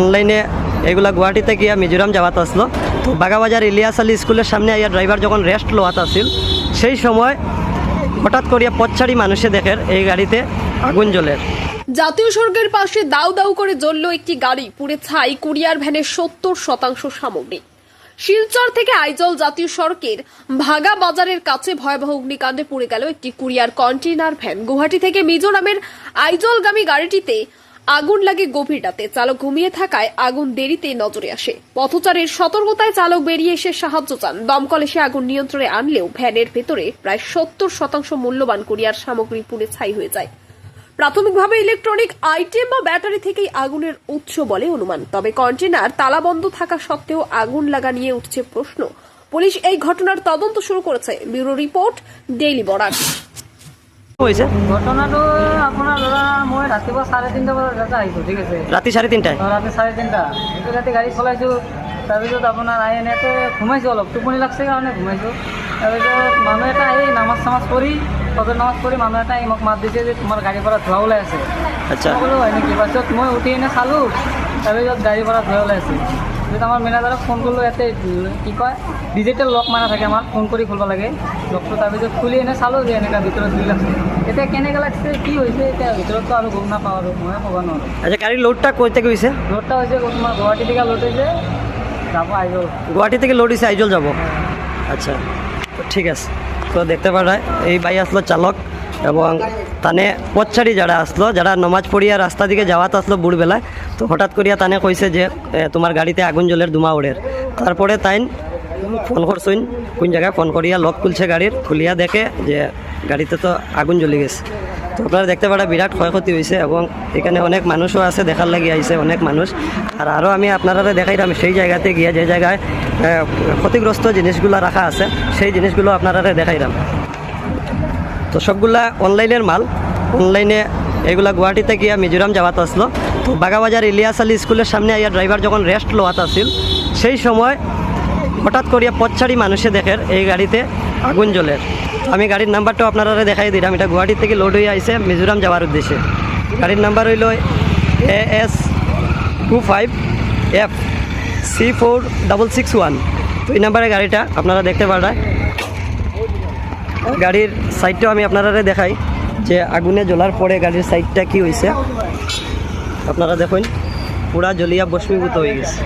অনলাইনে এগুলা গুয়াহাটিতে গিয়া মিজোরাম যাওয়াত আসলো। তো বাগাবাজার ইলিয়াস আলী স্কুলের সামনে আইয়া ড্রাইভার যখন রেস্ট লোয়াত আসিল সেই সময় হঠাৎ করিয়া পথছাড়ি মানুষে দেখের এই গাড়িতে আগুন জ্বলের জাতীয় সড়কের পাশে দাউ দাউ করে জ্বলল একটি গাড়ি পুড়ে ছাই কুরিয়ার ভ্যানের সত্তর শতাংশ সামগ্রী। শিলচর থেকে আইজল জাতীয় সড়কের ভাগা বাজারের কাছে ভয়াবহ অগ্নিকাণ্ডে পুড়ে গেল একটি কুরিয়ার কন্টেইনার ভ্যান। গুয়াহাটি থেকে মিজোরামের আইজলগামী গাড়িটিতে আগুন লাগে গভীর রাতে। চালক ঘুমিয়ে থাকায় আগুন দেরিতে নজরে আসে। পথচারীর সতর্কতায় চালক বেরিয়ে এসে সাহায্য চান। দমকল এসে আগুন নিয়ন্ত্রণে আনলেও ভ্যানের ভেতরে প্রায় সত্তর শতাংশ মূল্যবান কুরিয়ার সামগ্রী পুড়ে ছাই হয়ে যায়। প্রাথমিকভাবে ইলেকট্রনিক আইটেম বা ব্যাটারি থেকেই আগুনের উৎস বলে অনুমান। তবে কন্টেনার তালাবন্ধ থাকা সত্ত্বেও আগুন লাগা নিয়ে উঠছে প্রশ্ন। পুলিশ এই ঘটনার তদন্ত শুরু করেছে। ব্যুরো রিপোর্ট, ডেইলি বৰাক হয়েছে? ঘটনাটো আপোনাৰ ধৰা মই ৰাতিপুৱা চাৰে তিনিটা বজাত ৰাতি আহিছোঁ ঠিক আছে। সাড়ে তিনটায় অ, ৰাতি চাৰে তিনিটা। এইটো ৰাতি গাড়ী চলাইছোঁ তাৰপিছত আপোনাৰ আহি এনেতে ঘুমাইছোঁ অলপ। টোপনি লাগছে কাৰণে ঘুমাইছোঁ। তাৰপিছত মানুহ এটা আহি নামাজ চামাজ কৰি ফজৰ নামাজ কৰি মানুহ এটা আহি মোক মাত দিছে যে তোমাৰ গাড়ীৰ পৰা ধোঁৱা ওলাই আছে। আচ্ছা। মই হয় নেকি? পাছত মই উঠি এনে চালোঁ তাৰপিছত গাড়ীৰ পৰা ধোঁৱা ওলাই আছে। তাৰপিছত আমাৰ মেনেজাৰক ফোন কৰিলোঁ ইয়াতে কি কয় ডিজিটেল লক মাৰা থাকে আমাৰ ফোন কৰি খুলিব লাগে। লকটো তাৰপিছত খুলি এনে চালোঁ যে এনেকুৱা ভিতৰত জুই লাগছে এতিয়া কেনেকৈ লাগছে কি হৈছে এতিয়া ভিতৰততো আৰু গম নাপাওঁ আৰু ময়ে ক'ব নোৱাৰোঁ। আচ্ছা গাড়ির লোডটা কই থেকে হয়েছে লোডটা হৈছে তোমাৰ গুৱাহাটী থেকে লোড হৈছে যাব আইজল। গুয়াহাটি থেকে লোড হয়েছে আইজল যাব? আচ্ছা ঠিক আছে। তো দেখতে পারায় এই ভাই আসলো চালক। এবং তানে পথছাড়ি যারা আসলো, যারা নমাজ পড়িয়া রাস্তা দিকে যাওয়াত আসলো বুড়বেলায় তো হঠাৎ করিয়া তানে কইছে যে তোমার গাড়িতে আগুন জ্বলের ধুমা উড়ের তারপরে তাইন ফোন করছুন, কোন জায়গায় ফোন করিয়া লক খুলছে গাড়ির, খুলিয়া দেখে যে গাড়িতে তো আগুন জ্বলে গেছে। তো আপনারা দেখতে পারা বিরাট ক্ষয়ক্ষতি হয়েছে এবং এখানে অনেক মানুষও আছে, দেখার লাগি আইছে অনেক মানুষ। আর আরও আমি আপনারা দেখাইলাম, সেই জায়গাতে গিয়ে যে জায়গায় ক্ষতিগ্রস্ত জিনিসগুলো রাখা আছে, সেই জিনিসগুলো আপনারা দেখাইলাম। তো সবগুলা অনলাইনের মাল। অনলাইনে এগুলা গুয়াহাটিতে গিয়া মিজোরাম যাওয়াত আসলো। তো বাগাবাজার ইলিয়াস আলী স্কুলের সামনে আইয়া ড্রাইভার যখন রেস্ট লোয়াত আসিল সেই সময় হঠাৎ করিয়া পথছাড়ি মানুষে দেখের এই গাড়িতে আগুন জ্বলের আমি গাড়ির নাম্বারটাও আপনারা দেখাই দিলাম। এটা গুয়াহাটি থেকে লোড হয়ে আইছে মিজোরাম যাওয়ার উদ্দেশ্যে। গাড়ির নাম্বার হইল A S two five F C four double six one তো এই নাম্বারে গাড়িটা আপনারা দেখতে পারেন গাড়ির সাইডটাও আমি আপনারা দেখাই, যে আগুনে জ্বলার পরে গাড়ির সাইডটা কি হয়েছে আপনারা দেখুন, পুরা জ্বলিয়া বস্মীভূত হয়ে গেছে।